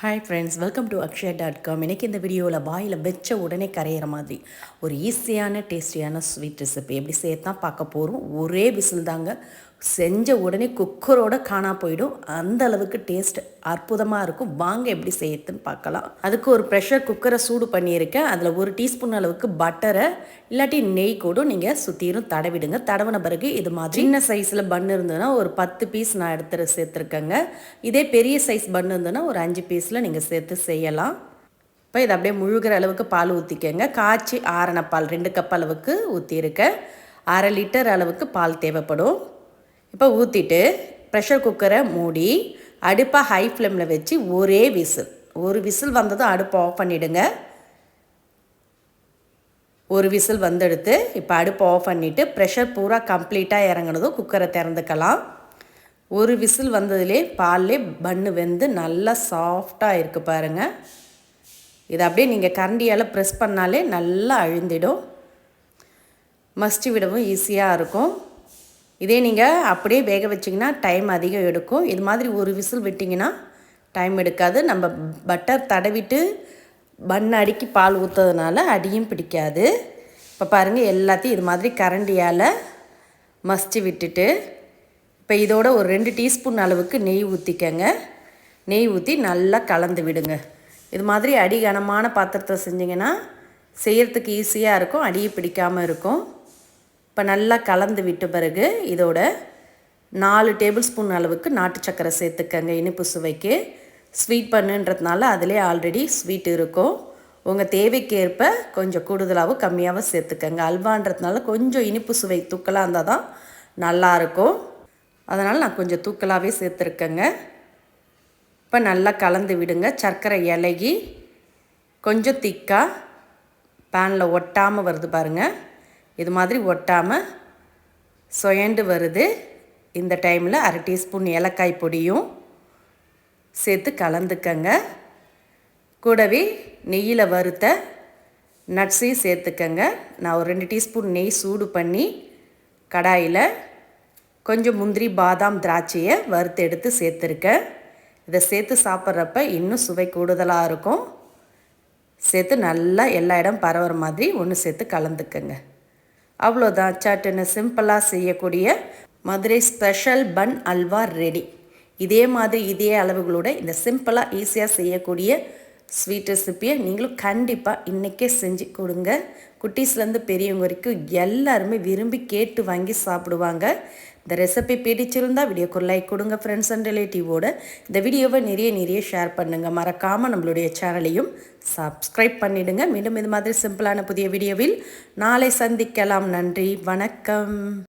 Hi friends welcome to Akshaya dot com இன்றைக்கி இந்த வீடியோவில் வாயில் வச்ச உடனே கரையிற மாதிரி ஒரு ஈஸியான டேஸ்டியான ஸ்வீட் ரெசிபி எப்படி சேர்த்தான் பார்க்க போகிறோம் ஒரே விசில் தாங்க செஞ்ச உடனே குக்கரோட காணா போயிடும். அந்த அளவுக்கு டேஸ்ட் அற்புதமாக இருக்கும். வாங்க எப்படி செய்யறதுன்னு பார்க்கலாம். அதுக்கு ஒரு ப்ரெஷர் குக்கரை சூடு பண்ணியிருக்கேன். அதில் ஒரு டீஸ்பூன் அளவுக்கு பட்டரை இல்லாட்டி நெய் கூட நீங்கள் சுற்றிரும் தடவிடுங்க. தடவின பிறகு இது மாதிரி சின்ன சைஸில் பன் இருந்ததுன்னா ஒரு பத்து பீஸ் நான் எடுத்து சேர்த்துருக்கேங்க. இதே பெரிய சைஸ் பன் இருந்ததுன்னா ஒரு அஞ்சு பீஸில் நீங்கள் சேர்த்து செய்யலாம். இப்போ இதை அப்படியே முழுகிற அளவுக்கு பால் ஊற்றிக்கங்க காய்ச்சி ஆரண பால் ரெண்டு கப் அளவுக்கு ஊற்றியிருக்கேன் அரை லிட்டர் அளவுக்கு பால் தேவைப்படும். இப்போ ஊற்றிட்டு ப்ரெஷர் குக்கரை மூடி அடுப்பை ஹை ஃப்ளேமில் வச்சு ஒரே விசில். ஒரு விசில் வந்ததும் அடுப்பை ஆஃப் பண்ணிவிடுங்க ஒரு விசில் வந்தெடுத்து இப்போ அடுப்பை ஆஃப் பண்ணிவிட்டு ப்ரெஷர் பூரா கம்ப்ளீட்டாக இறங்கினதும் குக்கரை திறந்துக்கலாம். ஒரு விசில் வந்ததுலே பால்லே பன்னு வெந்து நல்லா சாஃப்டாக இருக்குது பாருங்கள் இதை அப்படியே நீங்கள் கரண்டியால் ப்ரெஸ் பண்ணாலே நல்லா அழுந்திடும். மஸ்டி விடவும் ஈஸியாக இருக்கும். இதே நீங்கள் அப்படியே வேக வச்சிங்கன்னா டைம் அதிகம் எடுக்கும். இது மாதிரி ஒரு விசில் விட்டிங்கன்னா டைம் எடுக்காது. நம்ம பட்டர் தடவிட்டு பன் அடிக்கி பால் ஊற்றுறதுனால அடியும் பிடிக்காது. இப்போ பாருங்கள் எல்லாத்தையும் இது மாதிரி கரண்டியால் மசிச்சு விட்டுட்டு இப்போ இதோட ஒரு ரெண்டு டீஸ்பூன் அளவுக்கு நெய் ஊற்றிக்கங்க நெய் ஊற்றி நல்லா கலந்து விடுங்க. இது மாதிரி அடி கனமான பாத்திரத்தை செஞ்சிங்கன்னா செய்கிறதுக்கு ஈஸியாக இருக்கும் அடியை பிடிக்காமல் இருக்கும். இப்போ நல்லா கலந்து விட்ட பிறகு இதோட நாலு டேபிள் ஸ்பூன் அளவுக்கு நாட்டு சக்கரை சேர்த்துக்கங்க இனிப்பு சுவைக்கு. ஸ்வீட் பண்ணுன்றதுனால அதிலே ஆல்ரெடி ஸ்வீட் இருக்கும். உங்கள் தேவைக்கேற்ப கொஞ்சம் கூடுதலாகவும் கம்மியாகவும் சேர்த்துக்கங்க. அல்வான்றதுனால கொஞ்சம் இனிப்பு சுவை தூக்கலாக இருந்தால் தான் நல்லாயிருக்கும் அதனால் நான் கொஞ்சம் தூக்கலாகவே சேர்த்துருக்கேங்க. இப்போ நல்லா கலந்து விடுங்க. சர்க்கரை இலகி கொஞ்சம் திக்காக பேனில் ஒட்டாமல் வருது பாருங்கள் இது மாதிரி ஒட்டாமல் சொயண்டு வருது. இந்த டைமில் அரை டீஸ்பூன் ஏலக்காய் பொடியும் சேர்த்து கலந்துக்கங்க. கூடவே நெய்யில் வறுத்த நட்ஸையும் சேர்த்துக்கங்க. நான் ஒரு ரெண்டு டீஸ்பூன் நெய் சூடு பண்ணி கடாயில் கொஞ்சம் முந்திரி பாதாம் திராட்சையை வறுத்து எடுத்து சேர்த்துருக்கேன். இதை சேர்த்து சாப்பிட்றப்ப இன்னும் சுவை கூடுதலாக இருக்கும். சேர்த்து நல்லா எல்லா இடம் பரவுற மாதிரி ஒன்று சேர்த்து கலந்துக்கங்க. அவ்வளோதான். சட்டுன்னு சிம்பிளாக செய்யக்கூடிய Madurai special bun halwa ready இதே மாதிரி இதே அளவுகளோட இந்த சிம்பிளாக ஈஸியாக செய்யக்கூடிய ஸ்வீட் ரெசிப்பியை நீங்களும் கண்டிப்பாக இன்றைக்கே செஞ்சு கொடுங்க. குட்டீஸ்லேருந்து பெரியவங்க வரைக்கும் எல்லாருமே விரும்பி கேட்டு வாங்கி சாப்பிடுவாங்க. இந்த ரெசிபி பிடிச்சிருந்தால் வீடியோக்கு லைக் கொடுங்க ஃப்ரெண்ட்ஸ் அண்ட் ரிலேட்டிவோட இந்த வீடியோவை நிறைய நிறைய ஷேர் பண்ணுங்கள் மறக்காமல் நம்மளுடைய சேனலையும் சப்ஸ்கிரைப் பண்ணிவிடுங்க மீண்டும் இது மாதிரி சிம்பிளான புதிய வீடியோவில் நாளை சந்திக்கலாம். நன்றி வணக்கம்.